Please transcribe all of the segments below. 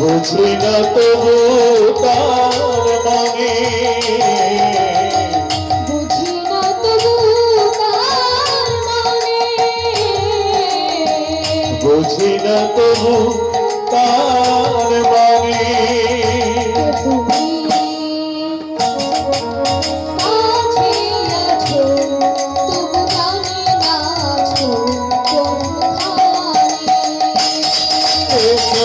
বুঝি না তবু তার নামে বুঝি না তবু তার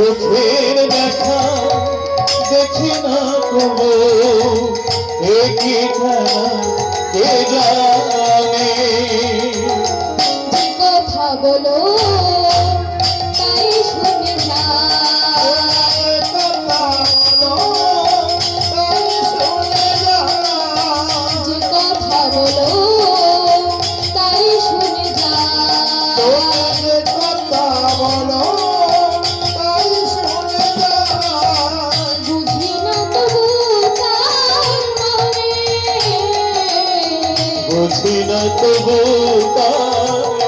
চোখের দেখা দেখি না কোনো। একই কে জানে?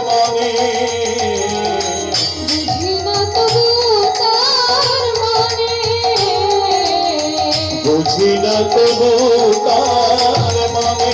মানে। বুঝি না তবু তার মানে। বুঝি তবু তার মানে।